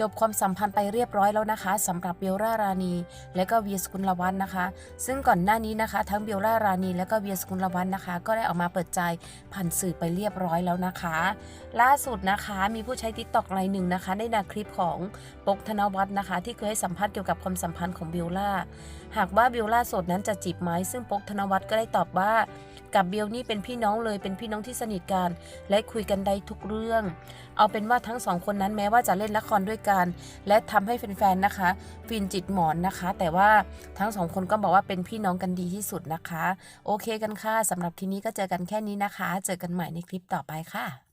จบความสัมพันธ์ไปเรียบร้อยแล้วนะคะสำหรับเบลล่ารานีและก็เวียสกุลวัฒน์นะคะ ซึ่งก่อนหน้านี้นะคะ ทั้งเบลล่ารานีและก็เวียสกุลวัฒน์นะคะ ก็ได้ออกมาเปิดใจผ่านสื่อไปเรียบร้อยแล้วนะคะ ล่าสุดนะคะมีผู้ใช้ทิกตอกรายหนึ่งนะคะได้นำคลิปของปกธนวัฒน์นะคะ ที่เคยให้สัมภาษณ์เกี่ยวกับความสัมพันธ์ของเบลล่าหากว่าเบลล่าโสดนั้นจะจีบไหมซึ่งปกธนวัฒน์ก็ได้ตอบว่า กับเบลนี่เป็นพี่น้องเลยเป็นพี่น้องที่สนิทกัน และคุยกันได้ทุกเรื่อง เอาเป็นว่าทั้งสองคนนั้นแม้ว่าจะเล่นละครด้วยกัน และทำให้แฟนๆนะคะ ฟินจิตหมอนนะคะ แต่ว่าทั้งสองคนก็บอกว่าเป็นพี่น้องกันดีที่สุดนะคะ โอเคกันค่ะสำหรับทีนี้ก็เจอกันแค่นี้นะคะ เจอกันใหม่ในคลิปต่อไปค่ะ